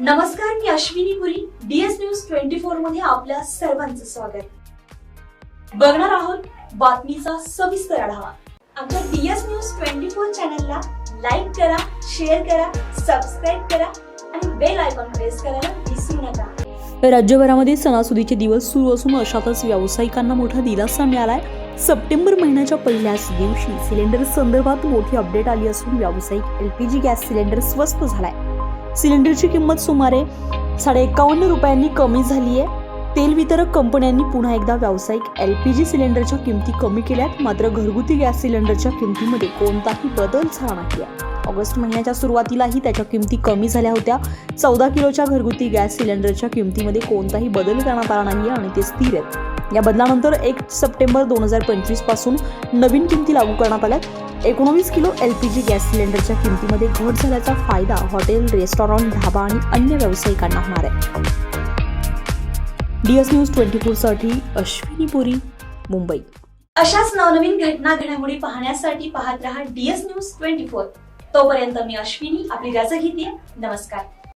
नमस्कार मी Ashwini Puri. DS news twenty फोरमध्ये आपल्या सर्वांचं स्वागत. बघणार आहोत बातमीचा सविस्तर आढावा. आमच्या डीएस न्यूज ट्वेंटी फोर चॅनलला लाईक करा शेअर करा सबस्क्राईब करा आणि बेल आयकॉन प्रेस करायला विसरू नका. राज्यभरामध्ये सणासुदीचे दिवस सुरू असून अशातच व्यावसायिकांना मोठा दिलासा मिळालाय. सप्टेंबर महिन्याच्या पहिल्याच दिवशी सिलेंडर संदर्भात मोठी अपडेट आली असून व्यावसायिक एलपीजी गॅस सिलेंडर स्वस्त झालाय. सिलेंडरची किंमत सुमारे साडे एकावन्न रुपयांनी कमी झाली आहे. तेल वितरक कंपन्यांनी पुन्हा एकदा व्यावसायिक एल पी जी सिलेंडरच्या किमती कमी केल्यात. मात्र घरगुती गॅस सिलेंडरच्या किमतीमध्ये कोणताही बदल झाला नाही आहे ऑगस्ट महिन्याच्या सुरुवातीलाही त्याच्या किमती कमी झाल्या होत्या. चौदा किलोच्या घरगुती गॅस सिलेंडरच्या किमतीमध्ये कोणताही बदल करण्यात आला नाही आणि ते स्थिर आहेत. या बदलानंतर एक सप्टेंबर दोन हजार पंचवीसपासून नवीन किमती लागू करण्यात आल्या एकोणवीस kilo L P G gas सिलेंडरच्या किमतीमध्ये घट झाल्याचा फायदा हॉटेल रेस्टॉरंट ढाबा आणि अन्य व्यावसायिकांना होणार आहे. डीएस न्यूज ट्वेंटी फोरसाठी अश्विनी पुरी मुंबई. अशाच नवनवीन घटना घडामोडी पाहण्यासाठी पाहत रहा डीएस न्यूज ट्वेंटी फोर. तोपर्यंत मी अश्विनी आपली रजा घेते. नमस्कार.